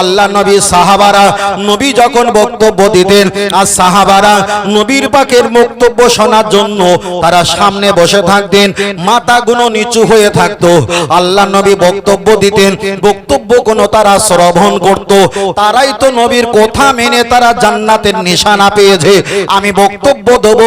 আল্লাহ নবী সাহাবারা, নবী যখন বক্তব্য দিতেন, আর সাহাবারা নবীর পাকের বক্তব্য শোনার জন্য তারা সামনে বসে থাকতেন, মাথাগুলো নিচু হয়ে থাকতো। আল্লাহ নবী বক্তব্য দিতেন, বক্তব্য কোনো তারা শ্রবণ করত। তারাই তো নবীর কথা মেনে তারা জান্নাতের নিশানা পেয়েছে। আমি বক্তব্য দেব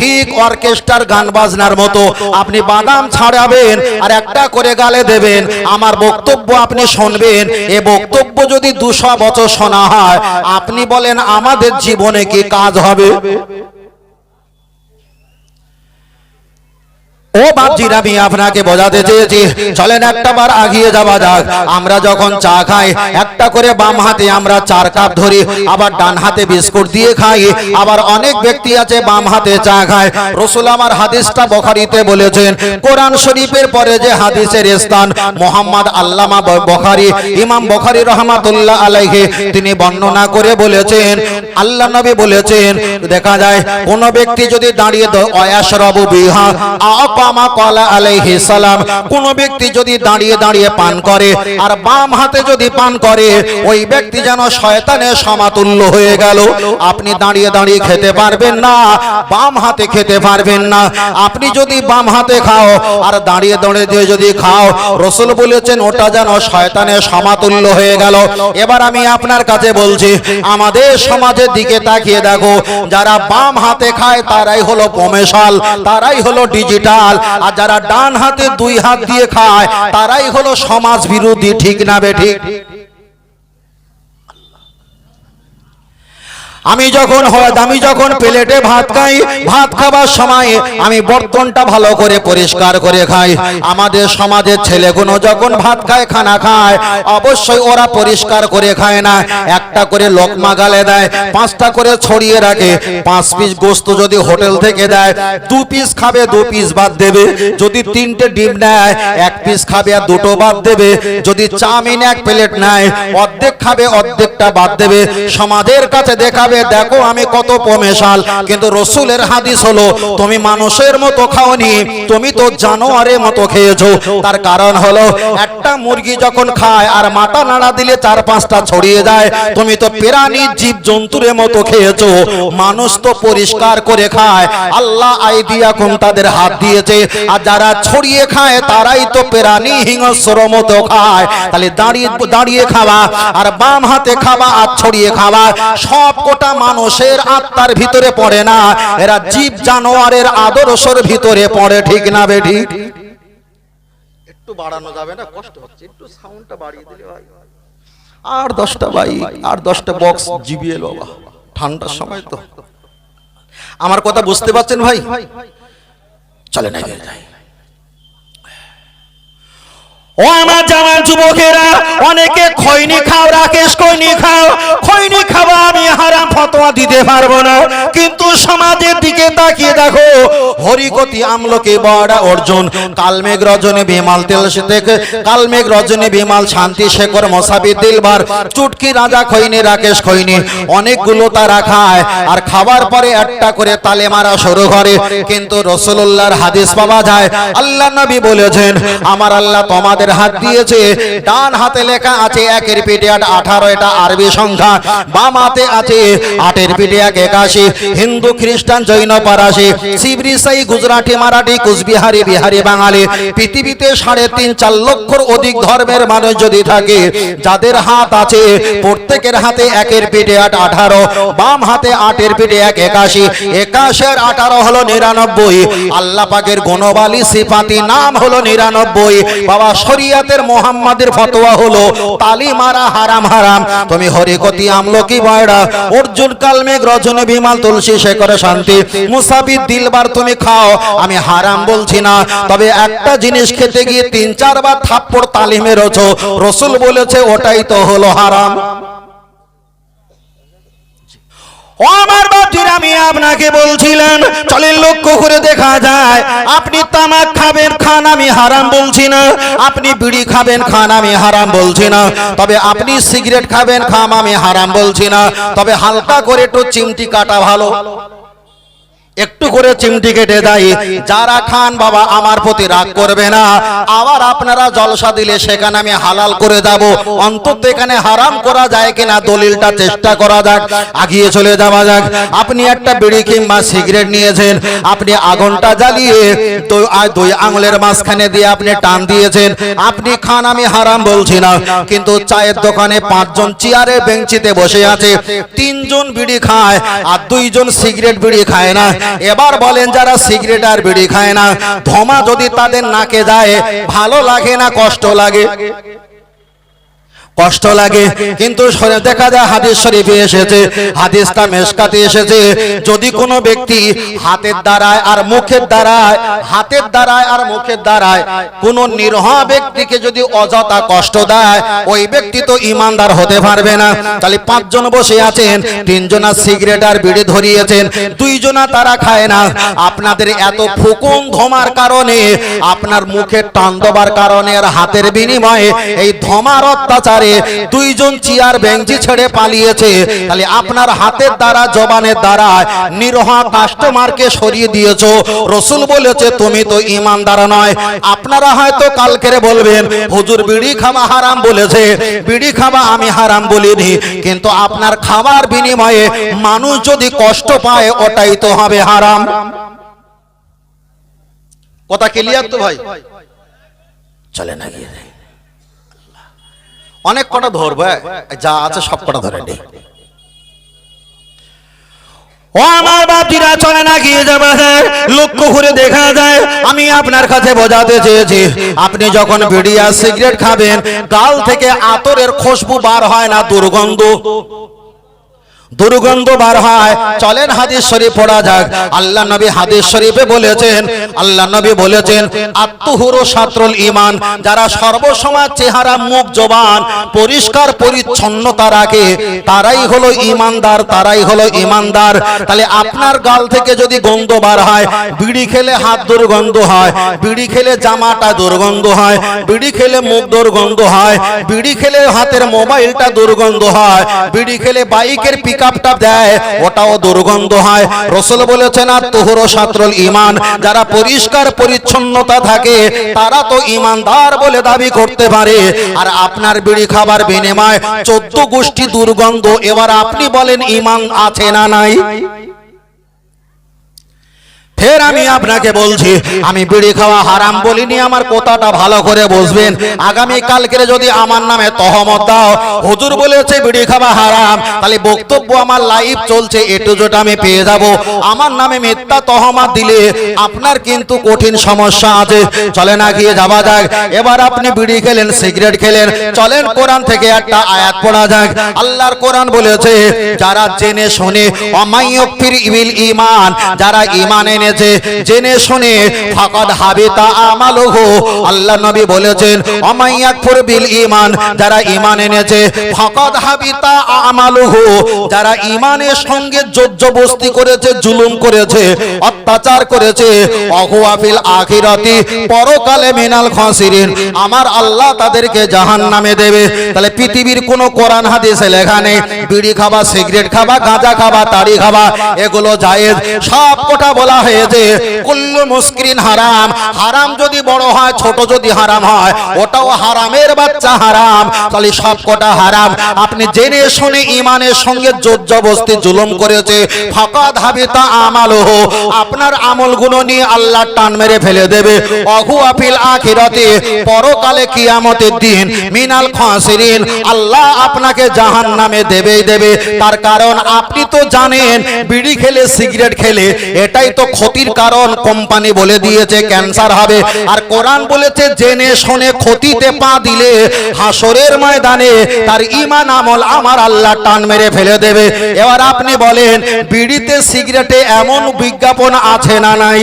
ঠিক অর্কেস্ট্রার গান বাজনার মতো। আপনি বাদাম ছাড়াবেন আর একটা করে গালে দেবেন। আমার বক্তব্য আপনি শুনবেন। এ বক্তব্য যদি দুশো বছর শোনা হয় আপনি বলেন আমাদের জীবনে কি কাজ হবে? ও বাপজিরা আমি আপনাকে বোঝাতে চেয়েছি। চলেন একটা বার আগিয়ে যাওয়া যাক। আমরা যখন চা খাই, একটা করে বাম হাতে আমরা চার কাপ ধরি, আবার ডান হাতে বিস্কুট দিয়ে খাই। আবার অনেক ব্যক্তি আছে বাম হাতে চা খায়। রসুল আমার হাদিসটা বখারিতে বলেছেন, কোরআন শরীফের পরে যে হাদিসের স্থান, মোহাম্মদ আল্লামা বখারি, ইমাম বখারি রহমাতুল্লাহ আলাইহি, তিনি বর্ণনা করে বলেছেন, আল্লাহ নবী বলেছেন, দেখা যায়, কোন ব্যক্তি যদি দাঁড়িয়ে অয়াসরবু বিহা আকামা কলা আলাইহি সালাম। কোন ব্যক্তি যদি দাঁড়িয়ে দাঁড়িয়ে পান করে, আর বাম হাতে যদি পান করে, ওই ব্যক্তি যেন শয়তানের সমাতুল্য হয়ে গেল। আপনি দাঁড়িয়ে দাঁড়িয়ে খেতে পারবেন না, বাম হাতে খেতে পারবেন না। আপনি যদি বাম হাতে খাও, আর দাঁড়িয়ে দাঁড়িয়ে যদি খাও, রসুল বলেছেন, ওটা যেন শয়তানের সমাতুল্য হয়ে গেল। এবার আমি আপনার কাছে বলছি, আমাদের সমাজের দিকে তাকিয়ে দেখো, যারা বাম হাতে খায়, তারাই হলো পমেশাল তারাই হলো ডিজিটাল। আর যারা ডান হাতে দুই হাত দিয়ে খায়, তারাই হলো সমাজ বিরোধী ঠিক না বেঠিক আমি যখন আমি যখন প্লেটে ভাত খাই, ভাত খাবার সময় আমি বর্তনটা ভালো করে পরিষ্কার করে খাই। আমাদের সমাজের ছেলেগুলো যখন ভাত খায়, খানা খায়, অবশ্যই ওরা পরিষ্কার করে খায় না। একটা করে লোকমা গালে দেয়, পাঁচটা করে ছড়িয়ে রাখে। পাঁচ পিস গোস্ত যদি হোটেল থেকে দেয়, দু পিস খাবে, দু পিস বাদ দেবে। যদি তিনটে ডিম নেয়, এক পিস খাবে আর দুটো বাদ দেবে। যদি চাউমিন এক প্লেট নেয়, অর্ধেক খাবে, অর্ধেকটা বাদ দেবে। সমাজের কাছে দেখাবে দেখো, আমি কত পমেশাল কিন্তু রসুলের হাদিস হলো, তুমি মানুষের মতো খাওনি, তুমি তো জানোয়ারের মতো খেয়েছো। তার কারণ হলো, একটা মুরগি যখন খায় আর মাথা নাড়া দিলে চার পাঁচটা ছড়িয়ে যায়, তুমি তো প্রাণী জীব জন্তুর মতো খেয়েছো। মানুষ তো পরিষ্কার করে খায়। আল্লাহ আইডিয়া কম তাদের হাত দিয়েছে। আর যারা ছড়িয়ে খায়, তারাই তো প্রাণী হিংস্র মতো খায়। তাহলে দাঁড়িয়ে দাঁড়িয়ে খাওয়া, আর বাম হাতে খাওয়া আর ছড়িয়ে খাওয়া, সব কোটা মানুষের আত্মার ভিতরে পড়ে না। এরা জীব জানোয়ারের আদর্শর ভিতরে পড়ে ঠিক না বেঠি একটু বাড়ানো যাবে না? কষ্ট হচ্ছে। একটু সাউন্ডটা বাড়িয়ে দিলে ভাই। আর দশটা বাইক আর দশটা বক্স জিবিএ বাবা। ঠান্ডার সময় তো। আমার কথা বুঝতে পারছেন ভাই? চলে না যাই। ও আমার জামার যুবকেরা, অনেকে খৈনি খাও, রাকেশ খৈনি খাও। খৈনি খাওয়া আমি হারাম ফতোয়া দিতে পারব না। কিন্তু সমাজের দিকে তাকিয়ে দেখো, হরিকতি আমলকে বড়া অর্জুন। কালমেঘ রজনী বিমাল তেল থেকে কালমেঘ রজনী বিমাল শান্তি শেখর মসাবি দিলবার। চুটকি রাজা খৈনি, রাকেশ খৈনি, অনেকগুলো তারা খায়। আর খাবার পরে একটা করে তালে মারা শুরু করে কিন্তু রসুল্লাহর হাদিস পাওয়া যায়, আল্লাহ নবী বলেছেন, আমার আল্লাহ তোমাদের হাত দিয়েছে। ডান হাতে লেখা আছে, একের পিঠে আট আঠারো এটা আরবি সংখ্যা। বাম হাতে আছে, আটের পিঠে এক একাশি। হিন্দু, খ্রিস্টান, জৈন পারাসি সিবরি সাই, গুজরাটি, মারাঠি, কুচবিহারি, বিহারি, বাঙালি। পৃথিবীতে সাড়ে তিন, চার লক্ষর অধিক ধর্মের মানুষ যদি থাকে, যাদের হাত আছে, প্রত্যেকের হাতে একের পিঠে আট, আঠারো। বাম হাতে আটের পিঠে এক একাশি। একাশের আঠারো হলো নিরানব্বই। আল্লাহ পাকের গুণবালী সিফাতি নাম হলো নিরানব্বই। বাবা শরিয়াতের মোহাম্মদের ফতোয়া হলো, তালি মারা হারাম হারাম। তুমি হরিকতি আমলকি বয়রা? অর্জুন, কালমেঘ, রজনী, বিমাল, তুলসী, শেখরে, শান্তি মুসাবির দিলবার তুমি খাও। আমি হারাম বলছি না, তবে একটা জিনিস খেতে গিয়ে তিন, চারবার থাপ্পড় তালি মেরেছো রসুল বলেছে, ওটাই তো হলো হারাম। ও আমার বাপজির, আমি আপনাকে বলছিলাম, চলেন লক্ষ্য করে দেখা যায়, আপনি তামাক খাবেন, খান আমি হারাম বলছি না, আপনি বিড়ি খাবেন, খান আমি হারাম বলছি না, তবে আপনি সিগারেট খাবেন, খাম আমি হারাম বলছি না, তবে হালকা করে একটু চিমটি কাটা ভালো। একটু করে চিমটি কেটে দেয়। যারা খান বাবা, আমার প্রতি রাগ করবে না। আবার আপনারা জলসা দিলে সেখানে আমি হালাল করে যাব অন্তত এখানে হারাম করা যায় কিনা দলিলটা চেষ্টা করা যাক। আগিয়ে চলে যাওয়া যাক। আপনি একটা বিড়ি কিংবা সিগারেট নিয়েছেন। আপনি আগুনটা জ্বালিয়ে দুই আঙুলের মাঝখানে দিয়ে আপনি টান দিয়েছেন। আপনি খান, আমি হারাম বলছি না। কিন্তু চায়ের দোকানে পাঁচজন চেয়ারে বেঞ্চিতে বসে আছে। তিনজন বিড়ি খায় আর দুইজন সিগারেট বিড়ি খায় না। এবার বলেন যারা সিগারেট আর বিড়ি খায় না, ধমা যদি তাদের নাকে যায়, ভালো লাগে না, কষ্ট লাগে? কষ্ট লাগে, কিন্তু দেখা যায় হাদিস শরীফে এসেছে হাদিসটা মেশকাতে এসেছে। যদি কোনো ব্যক্তি হাতের দ্বারায় আর মুখের দ্বারায়, হাতের দ্বারায় আর মুখের দ্বারায় কোন নিরহ ব্যক্তিকে যদি অযথা কষ্ট দেয়, ওই ব্যক্তি তো ইমানদার হতে পারবে না। তাহলে পাঁচজন বসে আছেন, তিনজনা সিগারেট আর বিড়ি ধরিয়েছেন, দুইজনা তারা খায় না। আপনাদের এত ফুকুন ধমার কারণে, আপনার মুখের টান দেবার কারণে আর হাতের বিনিময়ে এই ধমার অত্যাচারে দুইজন চেয়ার বেঞ্চি ছেড়ে পালিয়েছে। তাহলে আপনার হাতের দ্বারা, জবানের দ্বারা নিরহ কাস্টমারকে সরিয়ে দিয়েছ। রসুল বলেছে, তুমি তো ইমানদার নয়। আপনারা হয়তো কালকেরে বলবেন, হুজুর, বিড়ি খাওয়া হারাম বলেছে। বিড়ি খাওয়া আমি হারাম বলিনি। কিন্তু আপনার খাবার বিনিময়ে মানুষ যদি কষ্ট পায়, ওটাই তো হবে হারাম। কথা ক্লিয়ার তো ভাই? চলে না গিয়ে। অনেক কটা ধরবে যা আছে সব কটা ধরে নি। ও আমার বাপিরা চলে না, গিয়ে যাবে লক্ষ্য করে দেখা যায়, আমি আপনার কাছে বোঝাতে চেয়েছি। আপনি যখন বিড়ি সিগারেট খাবেন, গাল থেকে আতরের খুশবু বার হয় না দুর্গন্ধ। দুর্গন্ধ বার হয়। চলেন হাদিস শরীফ পড়া যাক। আল্লাহ নবী হাদিস শরীফে বলেছেন, আল্লাহ নবী বলেছেন, আত্মহুরু সাত্রুল ইমান যারা সর্বসময় চেহারা, মুখ, জবান পরিষ্কার পরিচ্ছন্নতা রাখে, তারাই হলো ইমানদার তারাই হলো ইমানদার তাহলে আপনার গাল থেকে যদি গন্ধ বার হয়, বিড়ি খেলে হাত দুর্গন্ধ হয়, বিড়ি খেলে জামাটা দুর্গন্ধ হয়, বিড়ি খেলে মুখ দুর্গন্ধ হয়, বিড়ি খেলে হাতের মোবাইলটা দুর্গন্ধ হয়, বিড়ি খেলে বাইকের পিকআপটা দেয়, ওটাও দুর্গন্ধ হয়। রসুল বলেছেন, আর তোহর সাত্রল ইমান যারা পরিষ্কার পরিচ্ছন্নতা থাকে, তারা তো ইমানদার বলে দাবি করতে পারে। আর আপনার বিড়ি খাবার বিনিময় চোদ্দ গোষ্ঠী দুর্গন্ধ, এবার আপনি বলেন ইমান আছে না নাই? ফের আমি আপনাকে বলছি, আমি বিড়ি খাওয়া হারাম বলিনি, আমার কথাটা ভালো করে বুঝবেন। আগামী কালকে যদি আমার নামে তহমত দাও, হুজুর বলেছে বিড়ি খাওয়া হারাম, তাহলে বক্তব্য আমার লাইভ চলছে এটু জোট আমি পেয়ে যাব। আমার নামে মিথ্যা তহমত দিলে আপনার কিন্তু কঠিন সমস্যা আছে। চলে না গিয়ে যাওয়া যাক। এবার আপনি বিড়ি খেলেন, সিগারেট খেলেন। চলেন কোরআন থেকে একটা আয়াত পড়া যাক। আল্লাহর কোরআন বলেছে, যারা জেনে শুনে অমাইয়ফির ইবিল ইমান যারা ইমান এনেছে জেনে শুনে, ফাকাদ হাবিতা আমালুহু। আল্লাহ নবী বলেছেন, অমাইয়াকফুর বিল ইমান যারা ইমান এনেছে, ফাকাদ হাবিতা আমালুহু। যারা ইমানের সঙ্গে জজ্জবস্তি করেছে, জুলুম করেছে, অত্যাচার করেছে অহুয়াফিল আখিরাতি, পরকালে মিনাল খাসিরিন। আমার আল্লাহ তাদেরকে জাহান্নামে দেবে। তাহলে পৃথিবীর কোনো কোরআন হাদিসে লেখা নেই, বিড়ি খাবা, সিগারেট খাবা, গাঁজা খাবা, তাড়ি খাবা, এগুলো জায়েজ। সব কোটা বলা হয়েছে কুল্লু মুসকিন হারাম। হারাম যদি বড় হয়, ছোট যদি হারাম হয়, ওটাও হারামের বাচ্চা হারাম। তাহলে সব কটা হারাম। আপনি জেনে শুনে ইমানের সঙ্গে জুলুম করেছে। আপনার আমলগুলো নিয়ে আল্লাহ টান মেরে ফেলে দেবে। আফিল আখিরাতে, পরকালে কিয়ামতের দিন, মিনাল খাসিরিন। আল্লাহ আপনাকে জাহান্নামে দেবেই দেবে। তার কারণ আপনি তো জানেন, বিড়ি খেলে, সিগারেট খেলে, এটাই তো ক্ষতির কারণ কোম্পানি বলে দিয়েছে, ক্যান্সার হবে। আর কোরআন বলেছে, জেনে শুনে ক্ষতিতে পা দিলে হাসরের ময়দানে তার ইমান আমল আমার আল্লাহ টান মেরে ফেলে দেবে। এবার আপনি বলেন, বিড়িতে সিগারেটে এমন বিজ্ঞাপন আছে না নাই?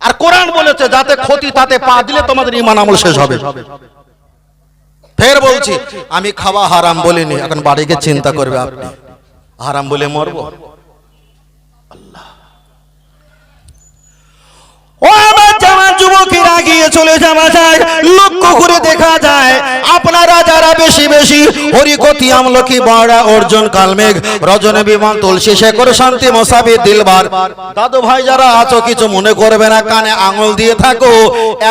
আর কোরআন বলেছে, যাতে ক্ষতি তাতে পা দিলে তোমাদের ইমান আমল শেষ হবে। ফের বলছি, আমি খাওয়া হারাম বলিনি, এখন বাড়িকে চিন্তা করবে আপনি। হারাম বলে মরবো? ও আমার যুবকেরা গিয়ে চলে যাওয়া যায় লক্ষ্য করে দেখা যায়, আপনারা যারা বেশি বেশি হরিকতি আমলকি বড়া অর্জুন কালমেঘ, রজনে বিমান তুলসী শেখর শান্তি মোসাবি দিলবার। দাদু ভাই যারা আছো, কিছু মনে করবে না, কানে আঙুল দিয়ে থাকো।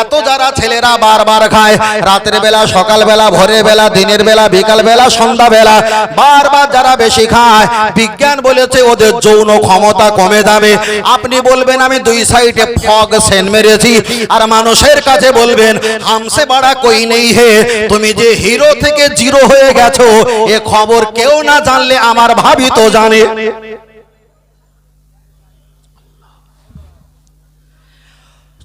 এত যারা ছেলেরা বারবার খায়, রাতের বেলা, সকাল বেলা, ভোরের বেলা, দিনের বেলা, বিকাল বেলা, সন্ধ্যা বেলা, বারবার যারা বেশি খায়, বিজ্ঞান বলেছে ওদের যৌন ক্ষমতা কমে যাবে। আপনি বলবেন, আমি দুই সাইডে ফগ সেন মেরেছি আর মানুষের কাছে বলবেন, হামসে বাড়া কই নেই হে? তুমি যে হিরো থেকে জিরো হয়ে গেছো, এ খবর কেউ না জানলে আমার ভাবি তো জানে।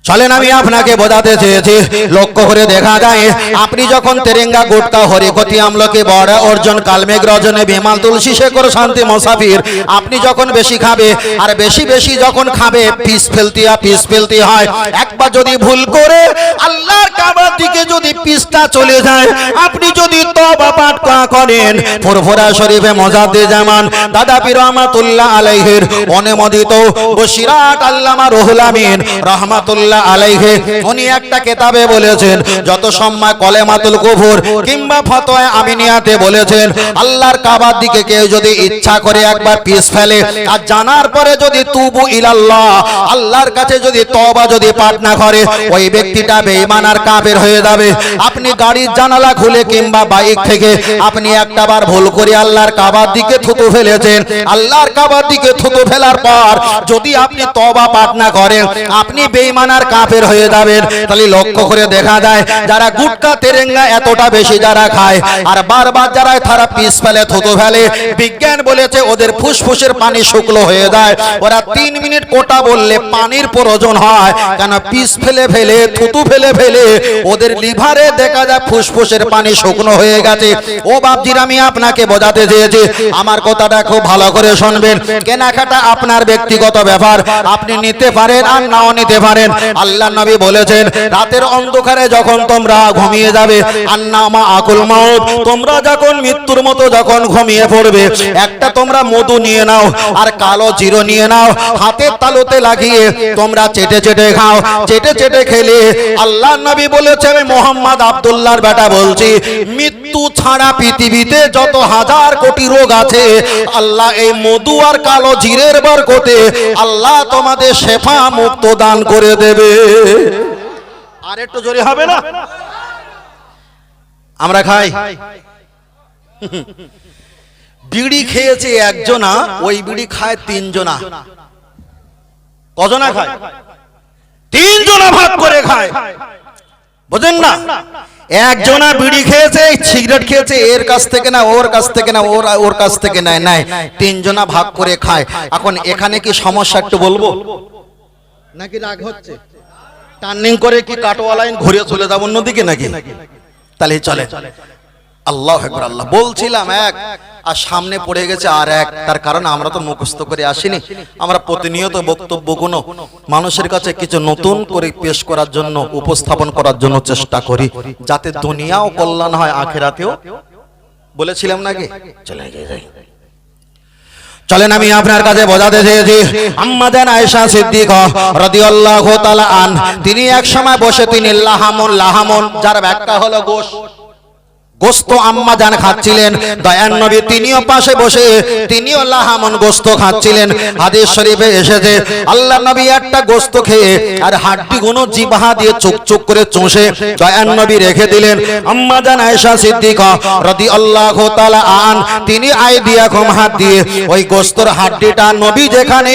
চলেন আমি আপনাকে বোঝাতে চেয়েছি। লক্ষ্য করে দেখা যায়, আপনি যখন তেরেঙ্গা গুটকা হরিকতি আমলকে, বড় অর্জন, কালমেঘ রজনে, বিমাল, তুলসী শেখর, শান্তি, মোসাফির, আপনি যখন বেশি খাবে, আর বেশি বেশি যখন খাবে, পিস ফেলতি পিস ফেলতি হয়। একবার যদি ভুল করে, আল্লাহর কাবার দিকে যদি পিসটা চলে যায়, আপনি যদি তবা পাঠ করা করেন, ফুরফুরা শরীফে মজাদে জামান, দাদা পীর রহমাতুল্লাহ আলাইহির, অনুমোদিত বসিরাট আল্লামা রুহুল আমিন, রহমাতুল্লাহ আলাইহি, উনি একটা কেতাবে বলেছেন, যত কুফর কিংবা আমিনিয়াতে বলেছেন, আল্লাহর কাবার দিকে কেউ যদি ইচ্ছা করে একবার পিস ফেলে, আর জানার পরে যদি তুবু ইলাল্লাহ, আল্লাহর কাছে যদি যদি করে, ওই ব্যক্তিটা হয়ে যাবে। আপনি গাড়ির জানালা খুলে কিংবা বাইক থেকে আপনি একটা বার ভুল করে আল্লাহর কাবার দিকে থুতু ফেলেছেন, আল্লাহর কাবার দিকে থুতু ফেলার পর যদি আপনি তওবা পাঠ করেন, আপনি বেঈমান আর কাফের হয়ে যাবেন। তাহলে লক্ষ্য করে দেখা যায়, যারা গুটকা, তেরেঙ্গা এতটা বেশি যারা খায়, আর বারবার যারা তারা পিস ফেলে, থুতু ফেলে, বিজ্ঞান বলেছে ওদের ফুসফুসের পানি শুকনো হয়ে যায়। ওরা তিন মিনিট কোটা বললে পানির প্রয়োজন হয়, কেন পিস ফেলে ফেলে, থুতু ফেলে ফেলে, ওদের লিভারে দেখা যায় ফুসফুসের পানি শুকনো হয়ে গেছে। ও বাপজির, আমি আপনাকে বোঝাতে চেয়েছি, আমার কথাটা খুব ভালো করে শুনবেন। কেনাকাটা আপনার ব্যক্তিগত ব্যাপার, আপনি নিতে পারেন আর নাও নিতে পারেন। আল্লাহ নবী বলেছেন, রাতের অন্ধকারে যখন তোমরা ঘুমিয়ে যাবে, আন্নামা আকুল মাউত, তোমরা যখন মৃত্যুর মতো যখন ঘুমিয়ে পড়বে, একটা তোমরা মধু নিয়ে নাও আর কালো জিরো নিয়ে নাও, হাতের তালুতে লাগিয়ে তোমরা চেটে চেটে খাও, চেটে চেটে খেলে আল্লাহ নবী বলেছে আমি মোহাম্মদ আব্দুল্লাহর বেটা বলছি, মৃত্যু ছাড়া পৃথিবীতে যত হাজার কোটি রোগ আছে, আল্লাহ এই মধু আর কালো জিরের বরকতে আল্লাহ তোমাদের শেফা মুক্ত দান করে দেবে। আর একটু জোরে হবে না? আমরা খাই। বিড়ি খেয়েছে একজনা, ওই বিড়ি খায় তিনজনা। কজনা খায়? তিনজনা ভাগ করে খায়। বুঝেন না? একজনা বিড়ি খেয়েছে সিগারেট খেয়েছে এর কাছ থেকে না ওর কাছ থেকে না ওর ওর কাছ থেকে নেয় নাই তিনজনা ভাগ করে খায়। এখন এখানে কি সমস্যা একটু বলব? নাকি রাগ হচ্ছে? টার্নিং করে কি কাটোয়া লাইন ঘুরে চলে যাব অন্যদিকে নাকি? তাহলে চলে। আল্লাহ আল্লাহ। বলছিলাম এক আর সামনে পড়ে গেছে আর এক। তার কারণ আমরা তো মুখস্থ করে আসিনি। আমরা প্রতিনিয়ত বক্তব্যগুলো মানুষের কাছে কিছু নতুন করে পেশ করার জন্য, উপস্থাপন করার জন্য চেষ্টা করি। যাতে দুনিয়াও কল্যাণ হয়, আখেরাতেও। বলেছিলাম নাকি? চলে যাই চলেন আমি আপনার কাছে বোঝাতে চেয়েছি। আম্মাদান আয়েশা সিদ্দিকা রাদিয়াল্লাহু আন তিনি এক সময় বসে তিনি লাহামুন লাহামুন, যার ব্যাখ্যা হলো গোশ। গোস্ত আম্মা জান খাচ্ছিলেন। দয়ান নবী তিনিও পাশে বসে, তিনিও লাহামন গোস্ত খাচ্ছিলেন। হাদিস শরীফে এসেছে, আল্লাহ নবী একটা গোস্ত খেয়ে আর হাড্ডি গুলো জিবাহা দিয়ে চুক চুক করে চুষে দয়ান নবী রেখে দিলেন। আম্মা জান আয়েশা সিদ্দিকা রাদিয়াল্লাহু তাআলা আন, তিনি আই দিয়া কম হাত দিয়ে ওই গোস্তর হাড্ডিটা নবী যেখানে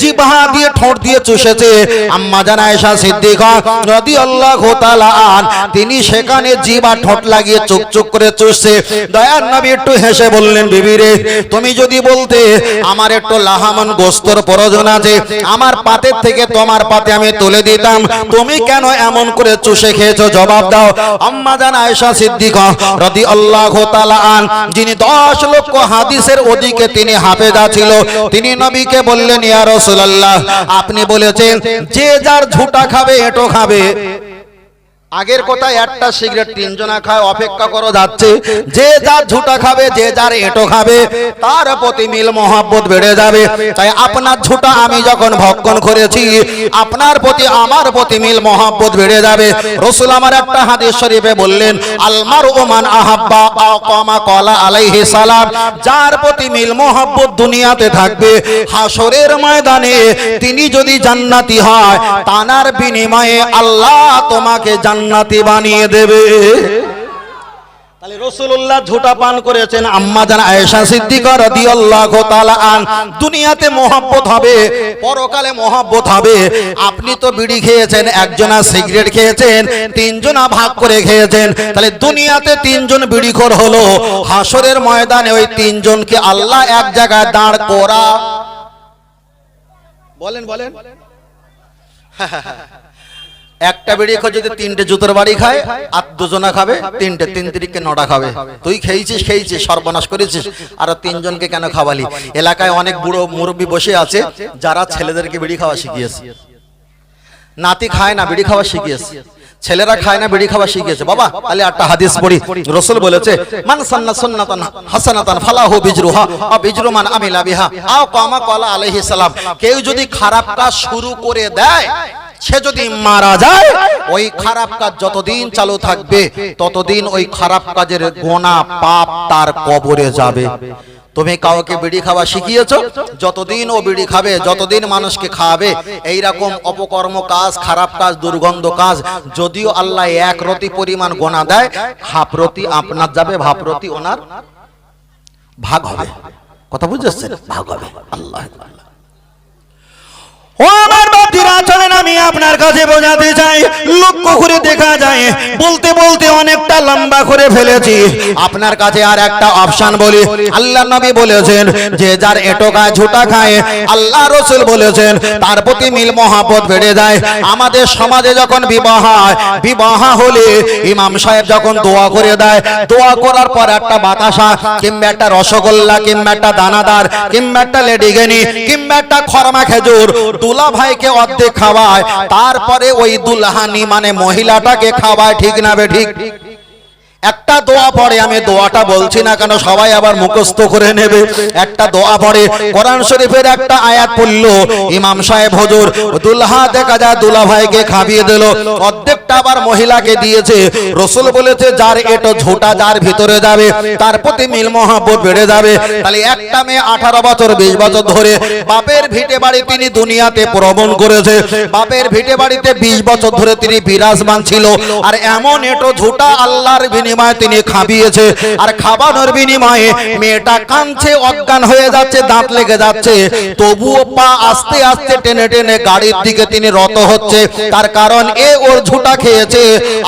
জিবাহা দিয়ে ঠোঁট দিয়ে চুষেছে, আম্মা জান আয়েশা সিদ্দিকা রাদিয়াল্লাহু তাআলা আন, তিনি সেখানে জিবা ঠোঁট লাগিয়ে চুক চুক করে চুষছে দয়ার নবী একটু হেসে বললেন, বিবি রে, তুমি যদি বলতে আমার একটু লাহামন গোস্তর প্রয়োজন আছে, আমার পাতের থেকে তোমার পাতে আমি তুলে দিতাম। তুমি কেন এমন করে চুষে খেয়েছো? জবাব দাও। আম্মা জান আয়েশা সিদ্দিকা রাদিয়াল্লাহু তাআলা আন, যিনি 10 লক্ষ হাদিসের ওদিকে তিনি হাফেজা ছিল, তিনি নবীকে বললেন, ইয়া রাসূলুল্লাহ, আপনি বলেছেন, যে যার ঝুটা খাবে, এটো খাবে। আগের কথা একটা সিগারেট তিনজনা খায় অপেক্ষা করো যাচ্ছে। যে যার ঝুটা খাবে যে যার এঁটো খাবে তার প্রতি মিল মহাব্বত বেড়ে যাবে। তাই আপনার ঝুটা আমি যখন ভক্ষণ করেছি আপনার প্রতি আমার প্রতি মিল মহাব্বত বেড়ে যাবে। রসুল আমার একটা হাদিস শরীফে বললেন আলমার ওমান আহাব্বা আকামা কলা আলাইহি সালাম। যার প্রতি মিল মহাব্বত দুনিয়াতে থাকবে হাসরের ময়দানে তিনি যদি জান্নাতি হয় তানার বিনিময়ে আল্লাহ তোমাকে জান্নাতি বানিয়ে দেবে। দুনিয়াতে হবে, পরকালে হবে। আপনি তো বিড়ি খেয়েছেন, একজনা সিগারেট খেয়েছেন, তিনজনা ভাগ করে খেয়েছেন, তাহলে দুনিয়াতে তিনজন বিড়িখোর হলো। হাসরের ময়দানে ওই তিনজনকে আল্লাহ এক জায়গায় দাঁড় করা। বলেন বলেন। একটা বিড়ি খো যদি তিনটে জুতোর বাড়ি খায়, আর দুজনা খাবে, তিনটে তিন তিরিকে নটা খাবে। তুই খেয়েছিস খেয়েছিস, সর্বনাশ করেছিস, আর তিনজনকে কেন খাওয়ালি? এলাকায় অনেক বুড়ো মুরব্বী বসে আছে, যারা ছেলেদেরকে বিড়ি খাওয়া শিখিয়েছে। নাতি খায় না, বিড়ি খাওয়া শিখিয়েছে। ছেলেরা খায় না, বিড়ি খাওয়া শিখিয়েছে। বাবা, তাহলে একটা হাদিস পড়ি। রসুল বলেছে, মান সান্না সুন্নাতান হাসানাতান ফালাহু বিজরুহা আ বিজরু মান আমিলা বিহা। আও কামা ক্বালা আলাইহিস সালাম। কেউ যদি খারাপ কাজ শুরু করে দেয় সে যদি মারা যায়, ওই খারাপ কাজ যতদিন চালু থাকবে, ততদিন ওই খারাপ কাজের গোনা পাপ তার কবরে যাবে। তুমি কাউকে বিড়ি খাওয়া শিখিয়েছো? যতদিন ও বিড়ি খাবে, যতদিন মানুষকে খাওয়াবে, এইরকম অপকর্ম কাজ, খারাপ কাজ, দুর্গন্ধ কাজ, যদিও আল্লাহ এক রতি পরিমাণ গোনা দেয় হাফরতি আপনার যাবে ভাবরতি ওনার ভাগ হবে। কথা বুঝেছেন? ভাগ হবে। আল্লাহ তার প্রতি মিল মহাপত বেড়ে যায়। আমাদের সমাজে যখন বিবাহ বিবাহ হলে ইমাম সাহেব যখন দোয়া করে দেয়, দোয়া করার পর একটা বাতাসা, কিংবা একটা রসগোল্লা, কিংবা একটা দানাদার, কিংবা একটা লেডিগেনি, কিংবা একটা খরমা খেজুর দুলা ভাইকে অর্ধেক খাওয়ায় তারপরে ওই দুলহানি মানে মহিলাটাকে খাওয়ায় ঠিক না বে ঠিক? একটা দোয়া পড়ে আমি দোয়াটা বলছি না কেন সবাই আবার মুখস্থ করে নেবে। একটা দোয়া পড়ে কোরআন শরীফের একটা আয়াত পড়ল। ইমাম সাহেব হুজুর দুলহা দেখা যায় দুলা ভাইকে খাবিয়ে দিল। অর্ধেকটা আবার মহিলাকে দিয়েছে। রসুল বলেছে যার এটো ঝোটা যার ভিতরে যাবে তার প্রতি মিল মহাব্বত বেড়ে যাবে। তাহলে একটা মেয়ে আঠারো বছর বিশ বছর ধরে বাপের ভিটে বাড়ি তিনি দুনিয়াতে প্রবণ করেছে। বাপের ভিটে বাড়িতে বিশ বছর ধরে তিনি বিরাজমান ছিল। আর এমন এটো ঝোটা আল্লাহর বিনিময়ে তিনি খাবিয়েছে। আর খাবানোর বিনিময়ে মেয়েটা কাঁদছে, অজ্ঞান হয়ে যাচ্ছে, দাঁত লেগে যাচ্ছে। তবুও পা আস্তে আস্তে টেনে টেনে গাড়ির দিকে তিনি রত হচ্ছে। তার কারণ এ ওর ঝুটা খেয়েছে।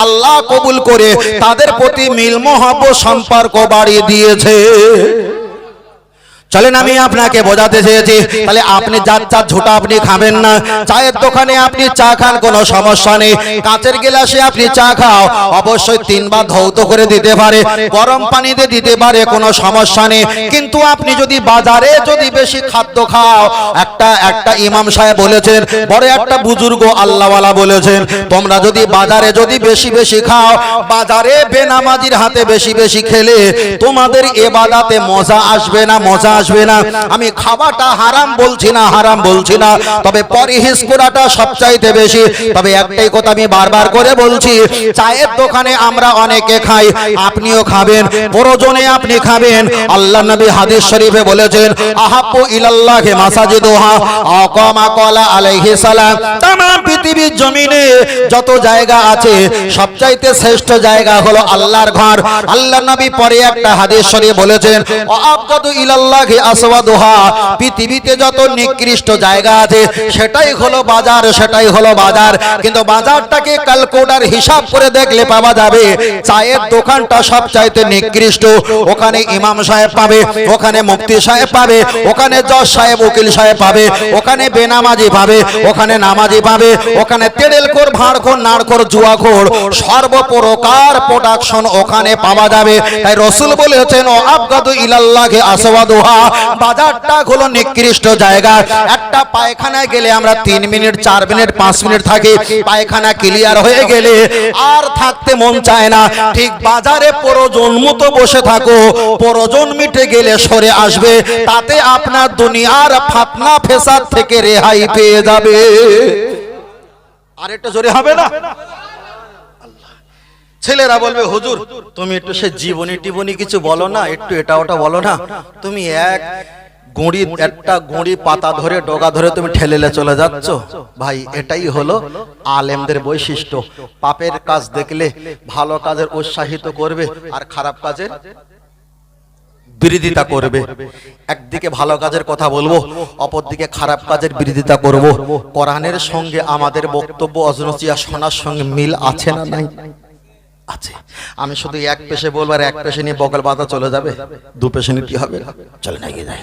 আল্লাহ কবুল করে তাদের প্রতি মিল মহাব্ব সম্পর্ক বাড়িয়ে দিয়েছে। চলেন আমি আপনাকে বোঝাতে চেয়েছি তাহলে আপনি যার চার ঝোটা আপনি খাবেন না চায়ের দোকানে আপনি চা খান কোনো সমস্যা নেই। কাঁচের গিলাসে আপনি চা খাও অবশ্যই তিনবার ধৌত করে দিতে পারে গরম পানিতে দিতে পারে কোনো সমস্যা নেই। কিন্তু আপনি যদি বাজারে যদি বেশি খাদ্য খাও একটা একটা ইমাম সাহেব বলেছেন বড় একটা বুজুর্গ আল্লাহওয়ালা বলেছেন তোমরা যদি বাজারে যদি বেশি বেশি খাও বাজারে বেনামাজির হাতে বেশি বেশি খেলে তোমাদের এবাদাতে মজা আসবে না মজা আসবে না। আমি খাওয়াটা হারাম বলছি না, হারাম বলছি না। তবে পরিহিস করাটা সবচাইতে বেশি। তবে একটাই কথা আমি বারবার করে বলছি, চায়ের দোকানে আমরা অনেকে খাই, আপনিও খাবেন, প্রয়োজনে আপনি খাবেন। আল্লাহ নবী হাদিস শরীফে বলেছেন, আহাব্বু ইলাল্লাহি মাসাজিদুহা, আকামা ক্বালা আলাইহি সালাম। তামাম পৃথিবীর জমিনে যত জায়গা আছে, সবচাইতে শ্রেষ্ঠ জায়গা হলো আল্লাহর ঘর। আল্লাহ নবী পরে একটা হাদিস শরীফ বলেছেন আবগাদু ইলাল্লাহি আসওয়াদুহা পৃথিবীতে যত নিকৃষ্ট জায়গা আছে, সেটাই হলো বাজার, সেটাই হলো বাজার। কিন্তু বাজারটাকে ক্যালকুলেটর হিসাব করে দেখলে পাওয়া যাবে, চায়ের দোকানটা সবচাইতে নিকৃষ্ট। ওখানে ইমাম সাহেব পাবে, ওখানে মুফতি সাহেব পাবে, ওখানে জজ সাহেব, উকিল সাহেব পাবে, ওখানে বেনামাজি পাবে, ওখানে নামাজি পাবে, ওখানে তেড়েলখোর, ভাঁড়খোর, নাড়খোর, জুয়াখোর, সর্বপ্রকার প্রোডাকশন ওখানে পাওয়া যাবে। তাই রসুল বলেছেন, ও আবগাদু ইলাল্লাহি আসওয়াদুহা বাজারটা হলো নিকৃষ্ট জায়গা একটা পায়খানায় গেলে আমরা তিন মিনিট, চার মিনিট, পাঁচ মিনিট থাকি। পায়খানা ক্লিয়ার হয়ে গেলে আর থাকতে মন চায় না। ঠিক বাজারে প্রয়োজন মতো বসে থাকো। প্রয়োজন মিটে গেলে সরে আসবে। তাতে আপনার দুনিয়ার ফাতনা ফেসাদ থেকে রেহাই পেয়ে যাবে। আর একটু জোরে হবে না? ছেলেরা বলবে, হুজুর, তুমি একটু সে জীবনী টিবনী কিছু বলো না, একটু এটা ওটা বলো না। তুমি এক গুঁড়ি, একটা গুঁড়ি পাতা ধরে, ডগা ধরে তুমি ঠেলেলে চলে যাচ্ছ। ভাই, এটাই হলো আলেমদের বৈশিষ্ট্য। পাপের কাজ দেখলে ভালো কাজের উৎসাহিত করবে আর খারাপ কাজের বিরোধিতা করবে। একদিকে ভালো কাজের কথা বলব, অপরদিকে খারাপ কাজের বিরোধিতা করব। কোরআনের সঙ্গে আমাদের বক্তব্য অজনচিয়া শোনার সঙ্গে মিল আছে না নাই? আছে। আমি শুধু এক পেশে বলবার আর এক পেশে নিয়ে বকাল বাতা চলে যাবে। দু পেশে নিয়ে কি হবে? চলে না গিয়ে যাই।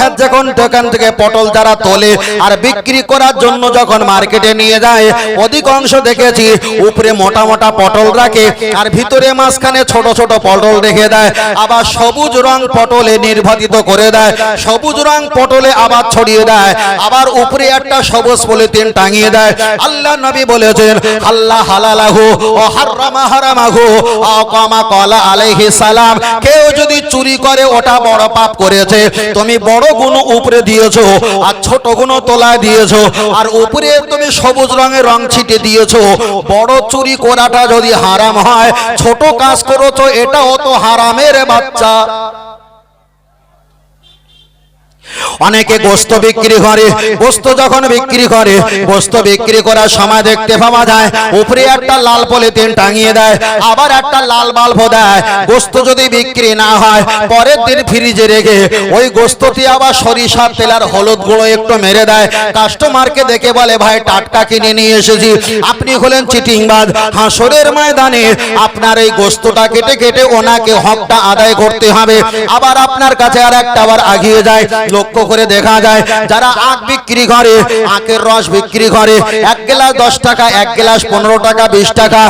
খেত যখন দোকান থেকে পটল যারা তোলে আর বিক্রি করার জন্য যখন মার্কেটে নিয়ে যায়, অধিকাংশ দেখেছি উপরে মোটা মোটা পটল রাখে আর ভিতরে মাঝখানে ছোট ছোট পটল রেখে দেয়, আবার সবুজ রং পটলে নির্বাচিত করে দেয়, সবুজ রং পটলে আবার ছড়িয়ে দেয়, আবার উপরে একটা সবুজ পলিথিন টাঙিয়ে দেয়। আল্লাহ নবী বলেছেন, আল্লাহ হালালাহু ও হারামা হারামাহু আকামা কলা আলাইহিস সালাম। কেউ যদি চুরি করে, ওটা বড় পাপ করেছে। তুমি বড় গুণ উপরে দিয়েছ, আর ছোট গুণ তোলায় দিয়েছ, আর উপরে তুমি সবুজ রঙের রং ছিটে দিয়েছ। বড় চুরি করাটা যদি হারাম হয়, ছোট কাজ করেছ, এটাও তো হারামের বাচ্চা। অনেকে গোস্ত বিক্রি করে গোস্ত যখন বিক্রি করে গোস্ত বিক্রি করার সময় দেখতে পাওয়া যায় উপরে একটা লাল পলিথিন টাঙিয়ে দেয় আবার একটা লাল বাল্ব দেয় গোস্ত যদি বিক্রি না হয় পরের দিন ফ্রিজে রেখে ওই গোস্তটি আবার সরিষার তেল আর হলুদ গুঁড়ো একটু মেরে দেয়। কাস্টমারকে দেখে বলে ভাই টাটকা কিনে নিয়ে এসেছি। আপনি হলেন চিটিংবাজ হাসরের ময়দানে আপনার এই গোস্তটা কেটে কেটে ওনাকে হকটা আদায় করতে হবে। আবার আপনার কাছে আর একটা আবার আগিয়ে যায় লক্ষ্য করে দেখা যায়, যারা আখ বিক্রি করে, আখের রস বিক্রি করে, এক গ্লাস দশ টাকা, এক গ্লাস পনেরো টাকা, বিশ টাকা,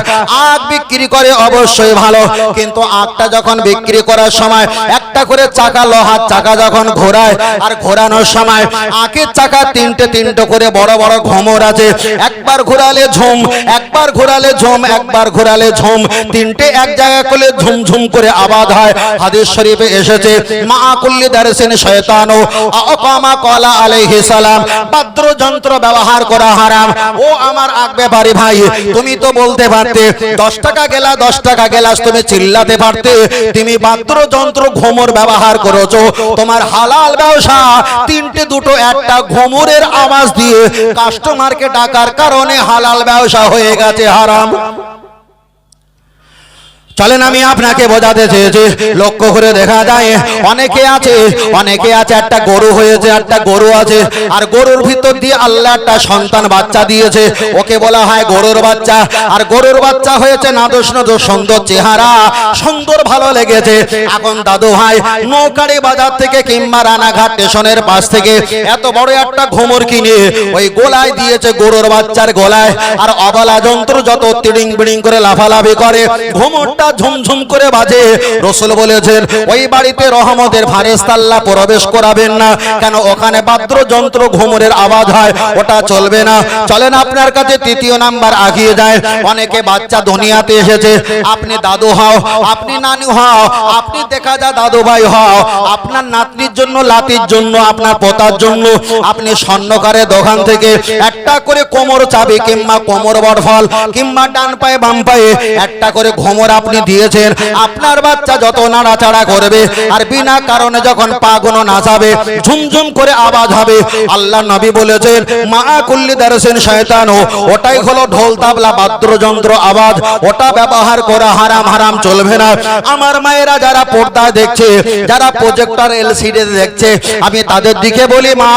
আখ বিক্রি করে অবশ্যই ভালো। কিন্তু আখটা যখন বিক্রি করার সময় একটা করে চাকা লোহার চাকা যখন ঘোরায় আর ঘোরানোর সময়, আখের চাকা তিনটে তিনটে করে বড় বড় ঘমর আছে। একবার ঘোরালে ঝুম, একবার ঘোরালে ঝুম, একবার ঘোরালে ঝুম, তিনটে এক জায়গা করে ঝুমঝুম করে আবাদ হয়। হাদিস শরীফে এসেছে, মা কুল্লি দারসিন শয়তানো আকামা কলা আলাইহি সালাম বাদ্র যন্ত্র ব্যবহার করা হারাম। ও আমার আগ ব্যাপারী ভাই, তুমি তো বলতে পারতে, দশ টাকা গেলা, দশ টাকা গেলাস, তুমি চিল্লাতে পারতে। তুমি বাদ্র যন্ত্র ঘুমর ব্যবহার করেছ, তোমার হালাল ব্যবসা, তিনটে দুটো, একটা ঘোমরের আওয়াজ দিয়ে কাস্টমারকে ডাকার কারণে হালাল ব্যবসা হয়ে গেছে, হারাম। চলেন আমি আপনাকে বোঝাতে চেয়েছি। লক্ষ্য করে দেখা যায়, অনেকে আছে অনেকে আছে, একটা গরু হয়েছে, একটা গরু আছে, আর গরুর ভিতর দিয়ে আল্লাহ একটা সন্তান বাচ্চা দিয়েছে। ওকে বলা হয় গরুর বাচ্চা। আর গরুর বাচ্চা হয়েছে নাদোষ নাদোষ সুন্দর চেহারা, সুন্দর ভালো লেগেছে। এখন দাদু ভাই নৌকারি বাজার থেকে কিংবা রানাঘাট স্টেশনের পাশ থেকে এত বড় একটা ঘুমর কিনে ওই গোলায় দিয়েছে গরুর বাচ্চার গোলায়। আর অবলা যন্ত্র যত তিড়িং বিড়িং করে লাফালাফি করে, ঘুমরটা ঝুমঝুম করে বাজে। রসুল বলেছেন, ওই বাড়িতে রহমতের ফারেস্তাল্লা প্রবেশ করাবেন না। কেন? ওখানে বাদ্র যন্ত্র ঘুমরের আওয়াজ হয়। ওটা চলবে না। চলেন আপনার কাছে তৃতীয় নাম্বার আগিয়ে যায়। অনেকে বাচ্চা দুনিয়াতে এসেছে। আপনি দাদু হও, আপনি নানু হও, আপনি দেখা যায় দাদু ভাই হও। আপনার নাতনির জন্য, লাতির জন্য, আপনার পোতার জন্য। আপনি স্বর্ণকারের দোকান থেকে একটা করে কোমর চাবি কিংবা কোমর বড় ফল কিংবা ডান পায়ে বাম পায়ে একটা করে ঘুমর আপনি আপনি দিয়েছেন, আপনার বাচ্চা যত নাড়াচাড়া করবে আর বিনা কারণে যখন পাগুনো নাচাবে, ঝুমঝুম করে আওয়াজ হবে। আল্লাহ নবী বলেছেন, মা কুল্লি দারসেন শয়তানো ওটাই হলো ঢোল, তাবলা, বাদ্যযন্ত্র, আওয়াজ। ওটা ব্যবহার করা হারাম হারাম চলবে না। আমার মায়েরা যারা পর্দায় দেখছে, যারা প্রজেক্টর, এলসিডি দেখছে, আমি তাদের দিকে বলি, মা,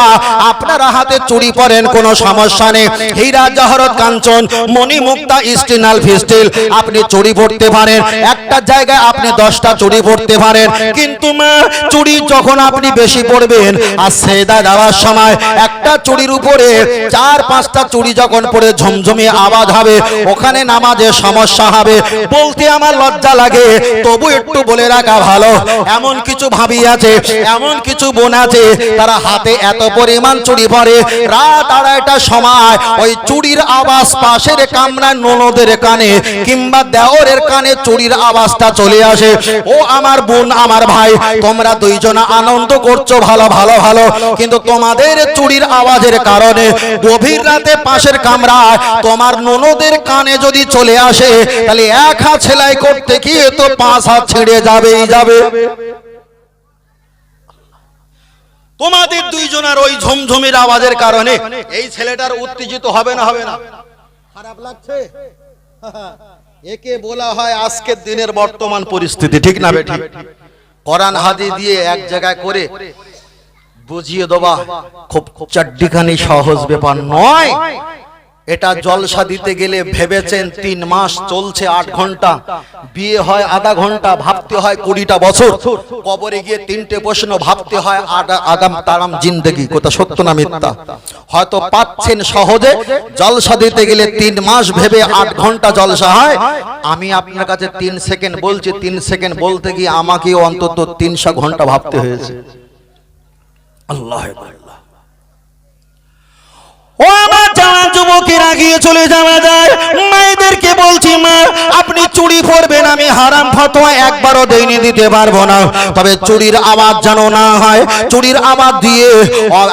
আপনারা হাতে চুরি পরেন, কোনো সমস্যা নেই। হীরা, জহরত, কাঞ্চন মণি মুক্তা স্টিনাল, ফিস্টিল, আপনি চুরি পড়তে পারেন। একটা জায়গায় আপনি দশটা চুড়ি পড়তে পারেন। কিন্তু মা চুড়ি যখন আপনি বেশি পড়বেন আর সেদা দেওয়ার সময় একটা চুড়ির উপরে চার পাঁচটা চুড়ি যখন পড়ে ঝমঝমিয়ে আওয়াজ হবে ওখানে নামাজের সমস্যা হবে। বলতে আমার লজ্জা লাগে তবু একটু বলে রাখা ভালো। এমন কিছু ভাবি আছে এমন কিছু বোন আছে তারা হাতে এত পরিমাণ চুরি পরে। রাত আড়াইটার সময় ওই চুড়ির আওয়াজ পাশের কামরার ননদের কানে কিংবা দেওরের কানে চুড়ির আওয়াজটা চলে আসে। ও আমার বোন, আমার ভাই, তোমরা দুইজনা আনন্দ করছ, ভালো ভালো ভালো। কিন্তু তোমাদের চুড়ির আওয়াজের কারণে গভীর রাতে পাশের কামরায় তোমার ননদের কানে যদি চলে আসে, তাহলে এক হাত সেলাই করতে গিয়ে তো পাঁচ হাত ছিঁড়ে যাবেই, যাবে। তোমাদের দুইজনের ওই ঝমঝমের আওয়াজের কারণে এই ছেলেটার উত্তেজিত হবে না হবে না। খারাপ লাগছে? একে বলা হয় আজকের দিনের বর্তমান পরিস্থিতি, ঠিক না বেঠি? কোরআন হাদি দিয়ে এক জায়গায় করে বুঝিয়ে দেওয়া খুব চাড্ডিখানি সহজ ব্যাপার নয়। এটা জলসা দিতে গেলে ভেবেছেন তিন মাস চলছে আট ঘণ্টা। বিয়ে হয় আধা ঘণ্টা ভাবতে হয় কুড়িটা বছর। কবরে গিয়ে তিনটে প্রশ্ন ভাবতে হয় আগাম তারাম জিন্দগি। কোথা সত্য না মিথ্যা? হয়তো পাচ্ছেন সহজে জলসা দিতে গেলে তিন মাস ভেবে আট ঘণ্টা জলসা হয়। আমি আপনার কাছে তিন সেকেন্ড বলছি তিন সেকেন্ড বলতে গিয়ে আমাকেও অন্তত তিনশো ঘণ্টা ভাবতে হয়েছে। আল্লাহ আল্লাহ ও আমার যুবকের যুবকেরা গিয়ে চলে যাওয়া যায় মায়েদেরকে বলছি, মা, আপনি চুরি পরবেন আমি হারাম ফতোয়া একবারও দেইনি, দিতে পারব না। তবে চুরির আওয়াজ যেন না হয়, চুরির আওয়াজ দিয়ে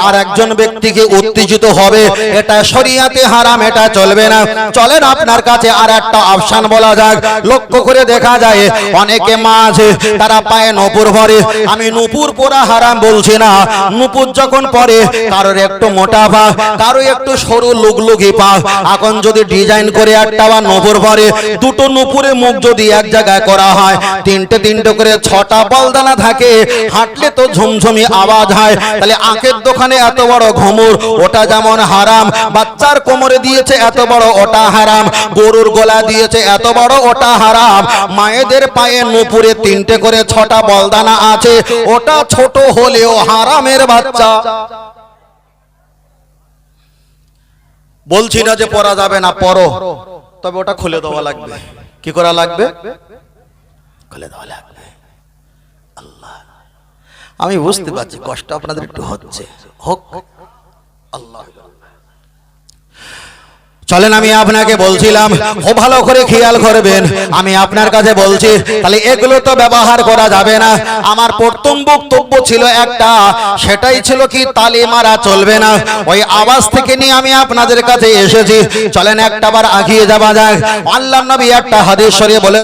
আর একজন ব্যক্তিকে উত্তেজিত হবে, এটা শরিয়াতে হারাম, এটা চলবে না। চলেন আপনার কাছে আর একটা অপশন বলা যাক। লক্ষ্য করে দেখা যায়, অনেকে মা আছে, তারা পায়ে নপুর ভরে আমি নুপুর পরা হারাম বলছি না, নুপুর যখন পরে, কারোর একটু মোটা পা কারও একটু সরু লুগলুগি পা। এখন যদি ডিজাইন করে একটা নপুর পরে দুটো নুপুরে মুখ যদি এক জায়গায় করা হয়, তিনটে তিনটে করে ছটা বলদানা থাকে, হাঁটলে তো ঝুমঝুমি আওয়াজ হয়। তাহলে আঁকের দোকানে এত বড় ঘুমুর, ওটা যেমন হারাম, বাচ্চার কোমরে দিয়েছে এত বড় ওটা হারাম, গরুর গলা দিয়েছে এত বড় ওটা হারাম। মায়েদের পায়ে নুপুরে তিনটে করে ছটা বলদানা আছে, ওটা ছোট হলেও হারামের বাচ্চা। বলছি না যে পরা যাবে না, পরো। তবে ওটা খুলে দেওয়া লাগবে। কি করা লাগবে? খুলে দেওয়া লাগবে। আল্লাহ। আমি বুঝতে পারছি কষ্ট আপনাদের একটু হচ্ছে। হোক। আল্লাহ। চলেন, আমি আপনাকে বলছিলাম, ও ভালো করে খেয়াল করবেন, আমি আপনার কাছে বলছি, তাহলে এগুলো তো ব্যবহার করা যাবে না। আমার প্রথম বক্তব্য ছিল একটা, সেটাই ছিল কি তালি মারা চলবে না। ওই আওয়াজ থেকে নিয়ে আমি আপনাদের কাছে এসেছি। চলেন, একটাবার আগিয়ে যাওয়া যাক। আল্লাহ নবী একটা হাদিস শরীফ বলে